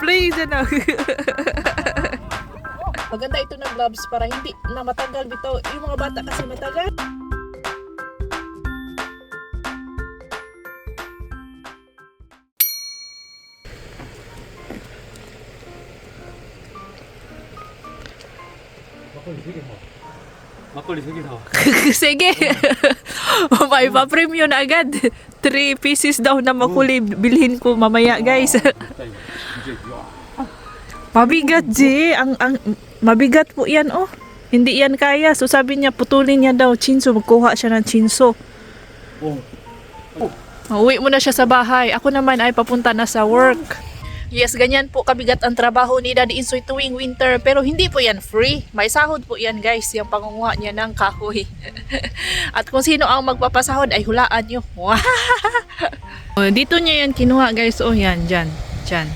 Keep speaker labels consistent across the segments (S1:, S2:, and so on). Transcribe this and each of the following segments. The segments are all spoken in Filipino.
S1: Please, ano?
S2: Maganda ito ng gloves para hindi na matagal bitaw. Yung mga bata kasi matagal.
S3: Makulis, sige.
S1: Sige. May pa-premium na agad. Three pieces daw na makuli. Bilhin ko mamaya, guys. mabigat, G. Ang, ang, mabigat po yan, oh. Hindi yan kaya. So sabi niya, putulin niya daw. Chinso, magkuha siya ng chinso.
S3: Oh. Oh.
S1: Uwi mo na siya sa bahay. Ako naman ay papunta na sa work. Yes, ganyan po kabigat ang trabaho ni Daddy Insoy tuwing winter. Pero hindi po yan free. May sahod po yan guys, yung pangunguha niya ng kahoy. At kung sino ang magpapasahod ay hulaan nyo. Oh, Dito niya yan kinuha guys. Oh yan, dyan. Dyan.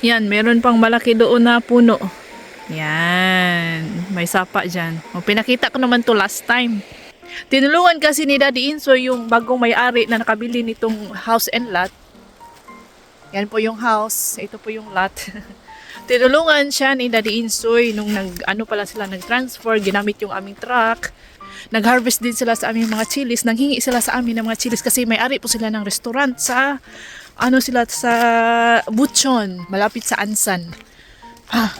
S1: Yan, meron pang malaki doon na puno. Yan. May sapa dyan. O, pinakita ko naman to last time. Tinulungan kasi ni Daddy Insoy yung bagong may-ari na nakabili nitong house and lot. Yan po yung house. Ito po yung lot. Tinulungan siya ni Daddy Insoy nung nag, ano pala sila, nag-transfer, ginamit yung aming truck. Nag-harvest din sila sa aming mga chilis. Nanghingi sila sa amin ng mga chilis kasi may-ari po sila ng restaurant sa, ano sila, sa Butchon, malapit sa Ansan. Ah,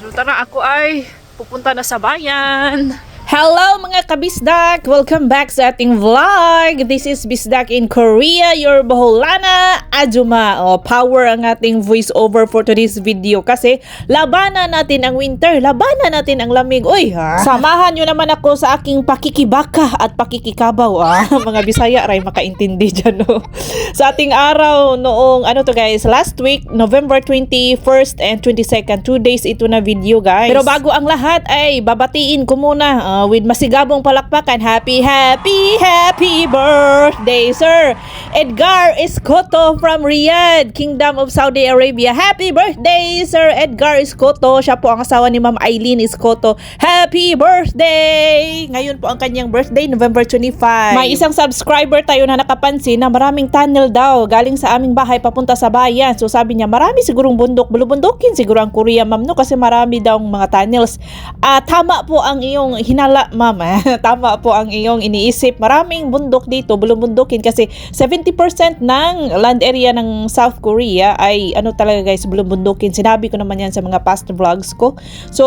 S1: So tara, ako ay pupunta na sa bayan. Hello mga kabisdak! Welcome back sa ating vlog! This is Bisdak in Korea, your Baholana Ajuma. O, power ang ating voice over for today's video kasi labanan natin ang winter, labanan natin ang lamig. Uy, ha? Samahan nyo naman ako sa aking pakikibaka at pakikikabaw. Ah. mga Bisaya, ray makaintindi dyan. No? sa ating araw noong, ano to guys, last week, November 21st and 22nd, two days ito na video guys. Pero bago ang lahat ay babatiin ko muna ah, with masigabong palakpakan. Happy, happy, happy birthday, sir! Edgar Escoto from Riyadh, Kingdom of Saudi Arabia. Happy birthday, Sir Edgar Escoto. Siya po ang asawa ni Ma'am Eileen Escoto. Happy birthday! Ngayon po ang kanyang birthday, November 25. May isang subscriber tayo na nakapansin na maraming tunnel daw galing sa aming bahay papunta sa bayan. So sabi niya, marami sigurong bundok. Bulubundukin siguro ang Korea, ma'am, no? Kasi marami daw mga tunnels. Ah, tama po ang iyong hinala, ma'am. eh. tama po ang iyong iniisip. Maraming bundok dito, bulubundukin kasi 70% ng land area ng South Korea ay ano talaga guys, bulubundukin. Sinabi ko naman yan sa mga past vlogs ko. So,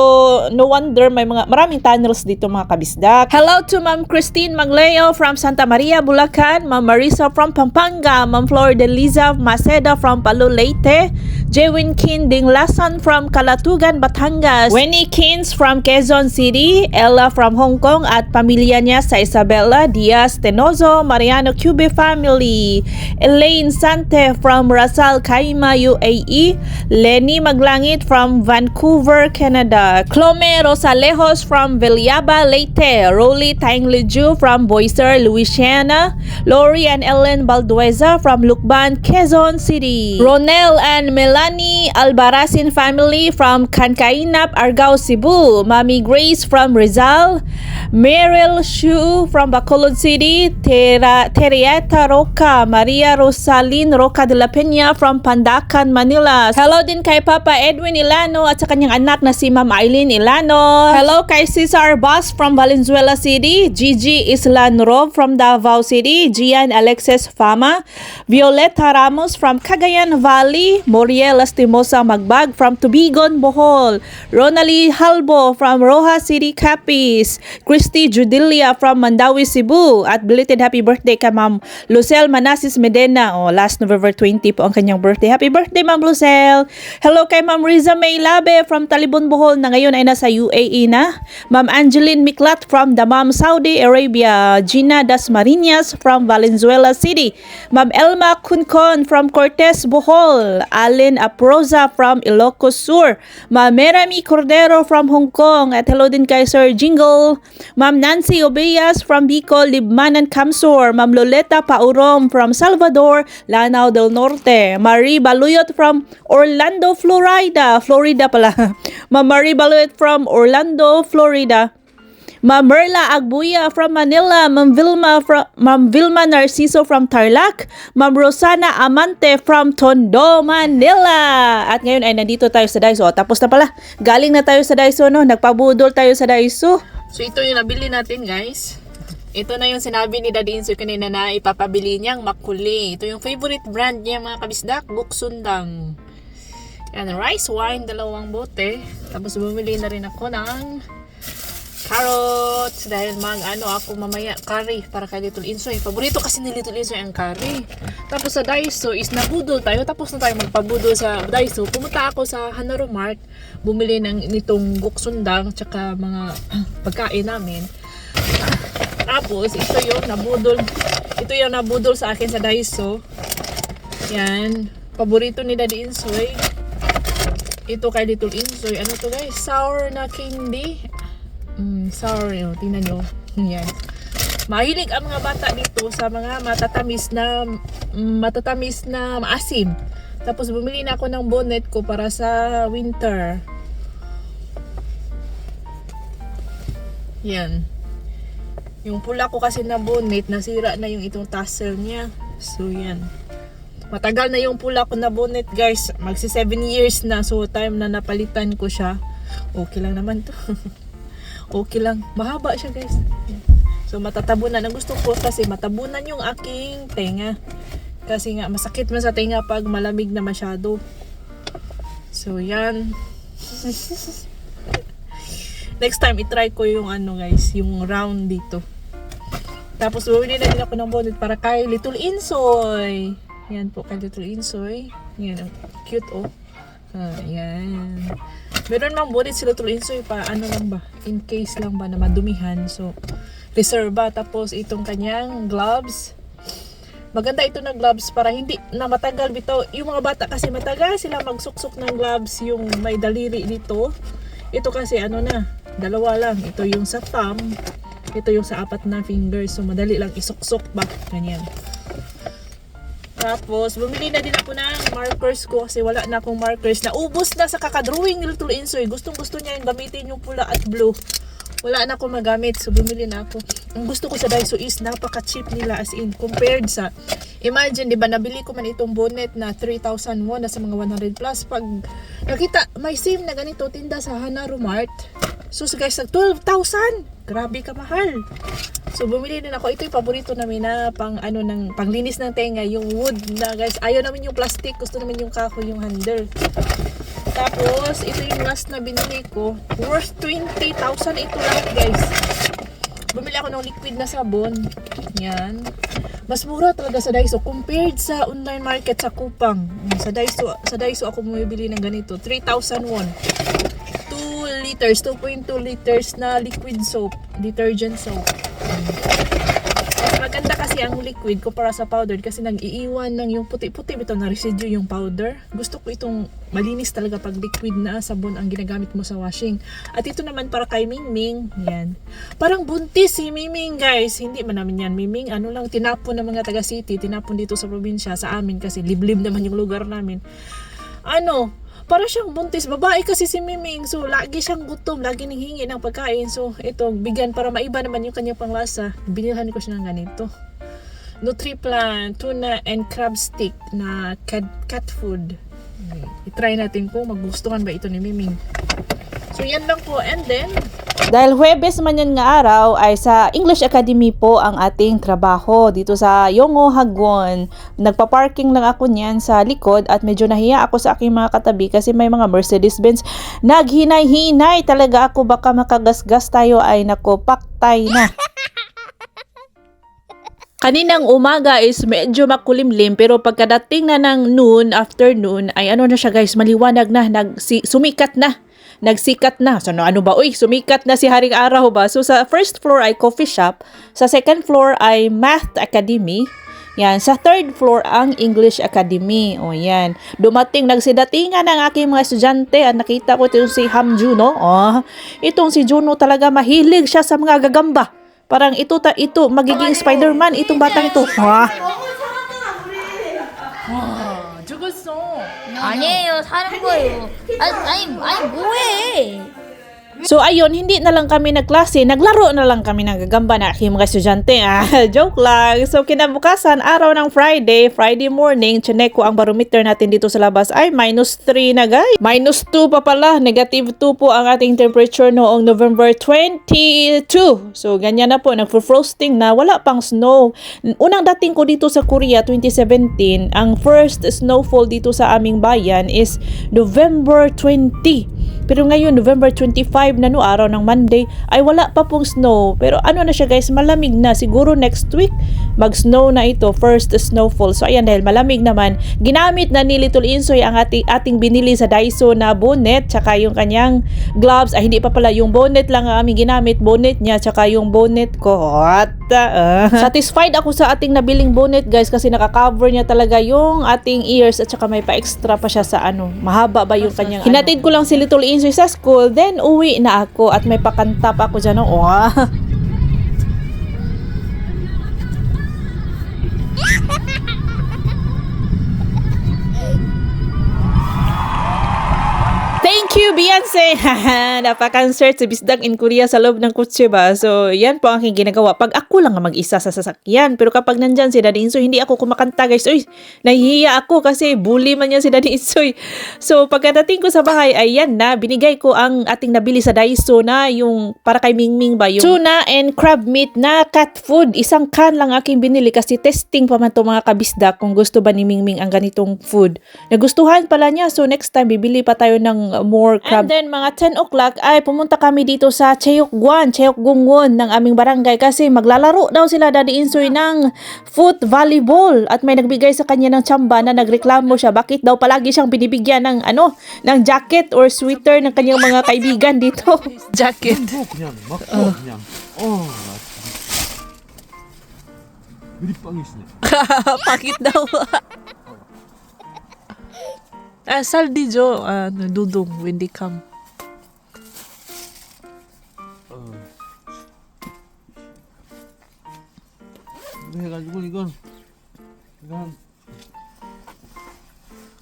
S1: no wonder may mga maraming tunnels dito mga kabisdak. Hello to Ma'am Christine Magleo from Santa Maria, Bulacan, Ma'am Marisa from Pampanga, Ma'am Flor de Liza Maceda from Palu, Leyte, Jewin Kin Dinglasan from Kalatugan, Batangas, Winnie Kins from Quezon City, Ella from Hong Kong at pamilya niya sa Isabela Diaz Tenozo, Mariano Cube family, Elaine Sante from Rasal Kaima, UAE, Lenny Maglangit from Vancouver, Canada, Clome Rosalejos from Villaba, Leyte, Rolly Tangliju from Boiser, Louisiana, Lori and Ellen Baldueza from Lukban, Quezon City, Ronel and Melanie Albarazin family from Kankainap, Argao, Cebu, Mami Grace from Rizal, Meryl Shu from Bacolod City, Tera, Terieta Roca, Maria Rosalin Roca de la Peña from Pandacan, Manila. Hello din kay Papa Edwin Ilano at sa kanyang anak na si Ma'am Eileen Ilano. Hello kay Cesar Boss from Valenzuela City, Gigi Islan Rob from Davao City, Gian Alexis Fama, Violeta Ramos from Cagayan Valley, Moriel Lastimosa Magbag from Tubigon, Bohol, Ronalie Halbo from Roja City, Capiz, Christy Judilia from Mandawi, Cebu, at belated happy birthday kay Ma'am Lucel Manasis Medena. Oh, last November 20 po ang kanyang birthday. Happy birthday, Ma'am Lucel! Hello kay Ma'am Riza May Labe from Talibon, Bohol na ngayon ay nasa UAE na. Ma'am Angeline Miklat from Damam, Saudi Arabia. Gina Dasmariñas from Valenzuela City. Ma'am Elma Kuncon from Cortez, Bohol. Allen Aproza from Ilocos Sur. Ma'am Merami Cordero from Hong Kong. At hello din kay Sir Jingle. Ma'am Nancy Obeas from Bicol, Libmanan, Camsor. Ma'am Loleta Paurom from Salvador, Lanao del Norte. Marie Baluyot from Orlando, Florida. Florida pala. Ma'am Marie Baluyot from Orlando, Florida. Ma'am Merla Agbuya from Manila, Ma'am Vilma, from, Ma'am Vilma Narciso from Tarlac, Ma'am Rosana Amante from Tondo, Manila. At ngayon ay nandito tayo sa Daiso. Tapos na pala, galing na tayo sa Daiso, no? Nagpabudol tayo sa Daiso.
S2: So ito yung nabili natin guys. Ito na yung sinabi ni Daddy Insoy kanina na ipapabili niyang makuli. Ito yung favorite brand niya mga kabisdak, Buksundang. Yan, rice wine, dalawang bote. Tapos bumili na rin ako ng carrots dahil mag ano ako mamaya curry para kay Little Insoy. Paborito kasi ni Little Insoy ang curry. Tapos sa Daiso is nabudol tayo. Tapos na tayo magpabudol sa Daiso. Pumunta ako sa Hanaro Mart. Bumili ng nitong guksundang tsaka mga pagkain namin. Tapos ito yung nabudol. Ito yung nabudol sa akin sa Daiso. Yan. Paborito ni Daddy Insoy. Ito kay Little Insoy. Ano to guys? Sour na candy. Mm, sour yun. Tingnan nyo. Yan. Mahilig ang mga bata dito sa mga matatamis na mm, matatamis na maasim. Tapos bumili na ako ng bonnet ko para sa winter. Yan. Yung pula ko kasi na bonnet, nasira na yung itong tassel niya. So yan. Matagal na yung pula ko na bonnet guys. Magsi 7 years na. So time na napalitan ko siya. Okay lang naman to. okay lang. Mahaba siya guys. So matatabunan. Ang gusto ko kasi matabunan yung aking tenga. Kasi nga masakit man sa tenga pag malamig na masyado. So yan. Next time itry ko yung ano guys, yung round dito. Tapos bumili na din ako ng bonnet para kay Little Insoy. Yan po kay Little Insoy. Yan, cute oh. Ah, yan. Meron mang bonnet si Little Insoy pa ano lang ba, in case lang ba na madumihan. So, reserva. Tapos itong kanyang gloves. Maganda ito na gloves para hindi na matagal bitaw. Yung mga bata kasi matagal sila magsuksok ng gloves yung may daliri dito. Ito kasi ano na, dalawa lang. Ito yung sa thumb, ito yung sa apat na fingers. So madali lang isuksok ba. Ganyan. Tapos, bumili na din ako ng markers ko kasi wala na akong markers na ubos na sa kakadrawing ni Little Insoy. Gustong gusto niya yung gamitin yung pula at blue. Wala na akong magamit, so bumili na ako. Ang gusto ko sa Daiso is napaka-cheap nila as in compared sa Imagine, di ba, nabili ko man itong bonnet na 3,000 won, nasa mga 100 plus. Pag nakita, may same na ganito, tinda sa Hanaro Mart. So, guys, nag 12,000! Grabe ka mahal. So, bumili din ako. Ito yung paborito namin na pang, ano, ng, panglinis ng tenga, yung wood na, guys. Ayaw namin yung plastic, gusto namin yung kahoy, yung handle. Tapos, ito yung last na binili ko. Worth 20,000 ito lahat, guys. Bumili ako ng liquid na sabon. Yan. Mas mura talaga sa Daiso compared sa online market sa Kupang. Sa Daiso, sa Daiso ako bumibili ng ganito. 3,000 won. 2 liters, 2.2 liters na liquid soap, detergent soap. Mas maganda kasi ang liquid kumpara sa powder kasi nag-iiwan ng yung puti-puti bitaw na residue yung powder. Gusto ko itong malinis talaga pag liquid na sabon ang ginagamit mo sa washing. At ito naman para kay Mingming, yan. Parang buntis si Mingming guys. Hindi man namin yan Mingming. Ano lang, tinapon ng mga taga city, tinapon dito sa probinsya, sa amin kasi liblib naman yung lugar namin. Ano, para siyang buntis. Babae kasi si Miming. So, lagi siyang gutom. Lagi nanghingi ng pagkain. So, ito, bigyan para maiba naman yung kanyang panglasa. Binilhan ko siya ng ganito. Nutriplan, tuna, and crab stick na cat, cat food. Okay. I-try natin kung magustuhan ba ito ni Miming. So, yan lang po. And then,
S1: Dahil Huwebes man yan nga araw ay sa English Academy po ang ating trabaho dito sa Yongo Hagwon. Nagpa-parking lang ako niyan sa likod at medyo nahiya ako sa aking mga katabi kasi may mga Mercedes-Benz. Naghinay-hinay talaga ako baka makagasgas tayo ay nako paktay na. Kaninang umaga is medyo makulimlim pero pagkadating na ng noon, afternoon, ay ano na siya guys, maliwanag na, nag, si, sumikat na. Nagsikat na. So no, ano ba? Uy, sumikat na si Haring Araw ba? So sa first floor ay coffee shop. Sa second floor ay math academy. Yan. Sa third floor ang English Academy. O yan. Dumating, nagsidatingan ang aking mga estudyante. At nakita ko ito si Ham Juno. Oh, itong si Juno talaga mahilig siya sa mga gagamba. Parang ito, ta, ito magiging Spider-Man. Itong batang ito. Ha?
S4: 아니에요 사는 거예요. 아니 아니 아니 뭐해?
S1: So ayun, hindi na lang kami nagklase, naglaro na lang kami ng gagamba na aking mga estudyante. Ah, joke lang. So kinabukasan, araw ng Friday, Friday morning, chinek ko ang barometer natin dito sa labas ay minus 3 na guys. Minus 2 pa pala, negative 2 po ang ating temperature noong November 22. So ganyan na po, nagfro-frosting na, wala pang snow. Unang dating ko dito sa Korea 2017, ang first snowfall dito sa aming bayan is November 20. Pero ngayon, November 25 na no, araw ng Monday, ay wala pa pong snow. Pero ano na siya guys, malamig na. Siguro next week, mag-snow na ito, first snowfall. So ayan, dahil malamig naman, ginamit na ni Little Insoy ang ating, ating binili sa Daiso na bonnet, tsaka yung kanyang gloves. Ay, hindi pa pala, yung bonnet lang ang aming ginamit, bonnet niya, tsaka yung bonnet ko. What? the- Satisfied ako sa ating nabiling bonnet guys, kasi nakakover niya talaga yung ating ears, at tsaka may pa-extra pa siya sa ano, mahaba ba yung kanyang Hinatid ko lang si Little Insoy sa school, then uwi na ako at may pakanta pa ako dyan. Oh, Beyonce! Napaka-concert sa bisdag in Korea sa loob ng kutsi ba? So, yan po ang aking ginagawa. Pag ako lang ang mag-isa sa sasakyan. Pero kapag nandyan si Daddy Insoy, hindi ako kumakanta guys. Uy, nahihiya ako kasi bully man yan si Daddy Insoy. So, pagkadating ko sa bahay, ay yan na. Binigay ko ang ating nabili sa Daiso na yung para kay Mingming ba? Yung tuna and crab meat na cat food. Isang can lang aking binili kasi testing pa man to mga kabisdak kung gusto ba ni Mingming ang ganitong food. Nagustuhan pala niya. So, next time, bibili pa tayo ng more crab. And then mga 10 o'clock ay pumunta kami dito sa Cheyokguan, Cheyokgungon ng aming barangay kasi maglalaro daw sila Daddy Insoy ng foot volleyball at may nagbigay sa kanya ng tsamba na nagreklamo siya bakit daw palagi siyang binibigyan ng ano, ng jacket or sweater ng kanyang mga kaibigan dito.
S2: jacket.
S3: uh. Oh.
S2: Pangit daw. Ah, saldi jo, ano, dudong when they come.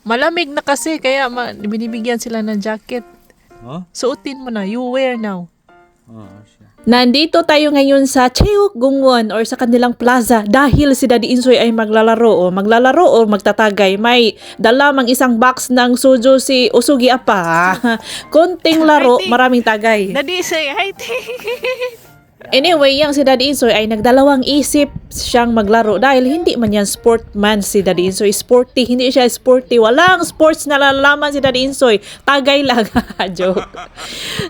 S2: Malamig na kasi, kaya ma- binibigyan sila ng jacket.
S3: Huh?
S2: Suotin mo na, you wear now.
S3: Ah, I.
S1: Nandito tayo ngayon sa Cheokgungwon or sa kanilang plaza dahil si Daddy Insoy ay maglalaro o maglalaro o magtatagay. May dala mang isang box ng sujo si Usugi Apa. Konting laro, maraming tagay.
S2: Daddy say, hi,
S1: Anyway, yang si Daddy Insoy ay nagdalawang isip siyang maglaro dahil hindi man yan sportman si Daddy Insoy. Sporty, hindi siya sporty. Walang sports na lalaman si Daddy Insoy. Tagay lang. Joke.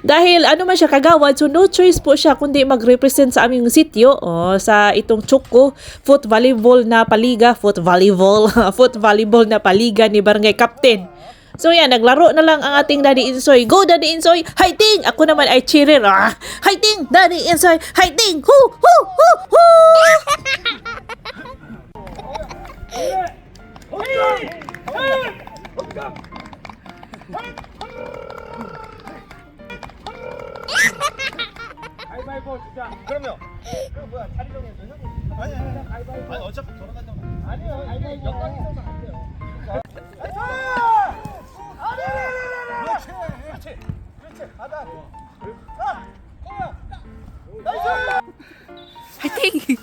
S1: dahil ano man siya kagawad, so no choice po siya kundi mag-represent sa aming sityo o sa itong Chuko foot volleyball na paliga, foot volleyball, foot volleyball na paliga ni Barangay Captain. So yan, naglaro na lang ang ating Daddy Insoy. Go Daddy Insoy! Fighting! Ako naman ay cheerer. Ah! Fighting! Daddy Insoy! Fighting! Hu! Hu! Hu! Hu!
S3: 가위바위보 진짜. 그럼요. 그 뭐야 자리정해 형이. 아니 아니 가위바위보. 아니 어차피 돌아간다고. 아니요. 아니 여건이 있어서 안 돼요. 나이스! 그렇지. 그렇지. 받아. 어. 아, 공야. 나이스.
S2: 화이팅!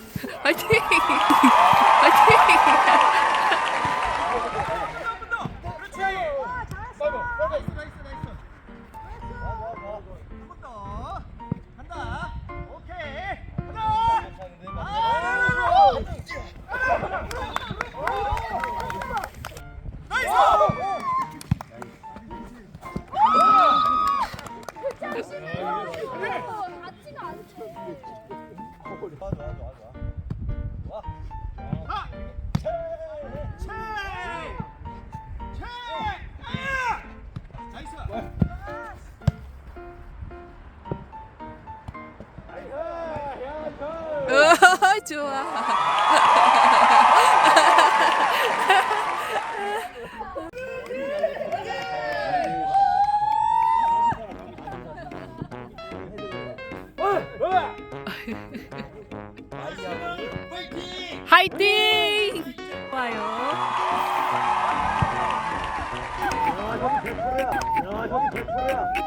S2: 화이팅! Oh, 좋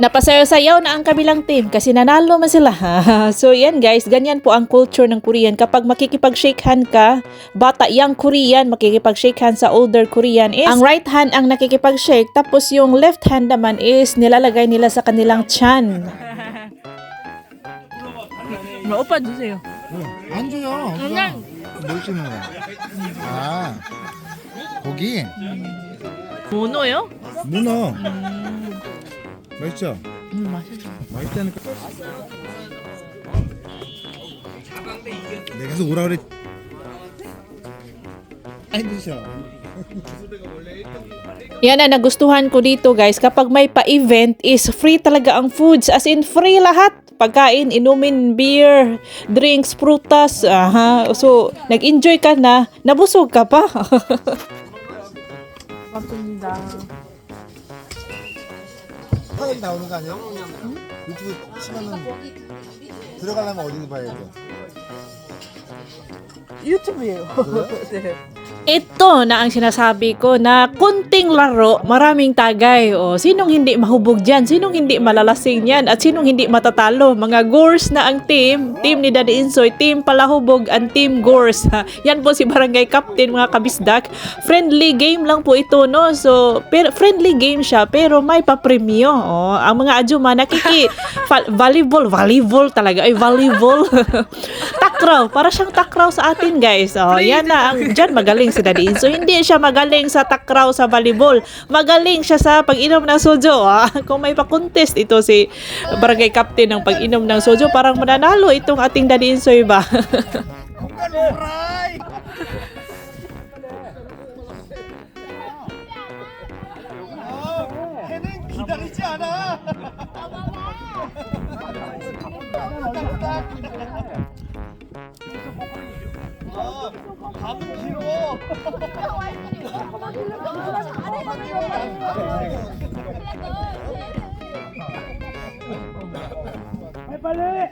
S1: Napasayaw-sayaw na ang kabilang team kasi nanalo man sila. so yan guys, ganyan po ang culture ng Korean. Kapag makikipag-shake hand ka, bata young Korean, makikipag-shake hand sa older Korean is, ang right hand ang nakikipag-shake, tapos yung left hand naman is nilalagay nila sa kanilang chan.
S2: 뭐, 오빠 주세요.
S4: 안 줘요. 그냥 뭘 주는 거야? 아 고기
S2: 문어요?
S4: 문어 맛있죠?
S2: 음 맛있어.
S4: 맛있다니까. 내가 계속 오라 그래. Ay, hindi siya.
S1: Yan ang nagustuhan ko dito guys. Kapag may pa-event is free talaga ang foods. As in free lahat. Pagkain, inumin, beer, drinks, prutas. Aha. So, nag-enjoy ka na. Nabusog ka pa.
S2: Matunda.
S4: 8억 나오는 거 아니에요? 유튜브 치면은 들어가려면 어디로 봐야 돼?
S2: 유튜브예요. 네.
S1: Ito na ang sinasabi ko na kunting laro, maraming tagay. O, sinong hindi mahubog dyan? Sinong hindi malalasing yan? At sinong hindi matatalo? Mga Gores na ang team. Team ni Daddy Insoy, team Palahubog, ang team Gores. Yan po si Barangay Captain, mga kabisdak. Friendly game lang po ito, no? So, pero friendly game siya, pero may papremyo. O, ang mga adjuma nakiki... volleyball, volleyball talaga. Ay, volleyball. takraw, para siyang takraw sa atin, guys. O, yan na. Ang, dyan magaling si Daddy Insoy. Hindi siya magaling sa takraw sa volleyball. Magaling siya sa pag-inom ng sojo. Ah. Kung may pa-contest ito si barangay captain ng pag-inom ng sojo, parang mananalo itong ating Daddy Insoy ba?
S3: 걔는 기다리지 않아. 밥은 길어. 빨리 빨리.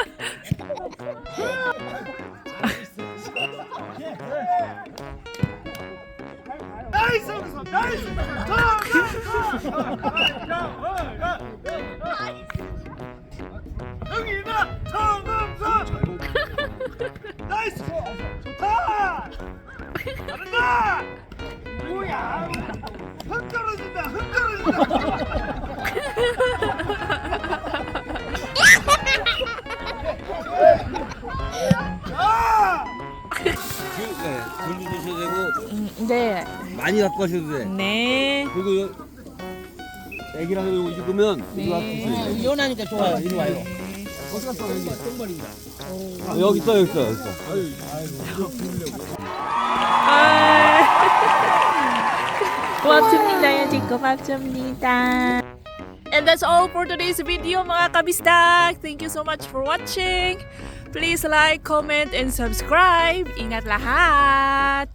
S5: 네, 돈도 주셔야 되고
S2: 네.
S5: 많이 갖고 가셔도 돼.
S2: 네.
S5: 그리고 요- 애기랑 이거 입으면 이거 갖고 있어요.
S6: 이혼하니까 좋아요.
S5: 이리 와요. 어디 갔어 여기? 어, 여기 있어 여기 있어 여기 있어.
S2: 고맙습니다, 야지. 고맙습니다. And that's all for today's video, mga kabisdak. Thank you so much for watching. Please like, comment, and subscribe. Ingat lahat!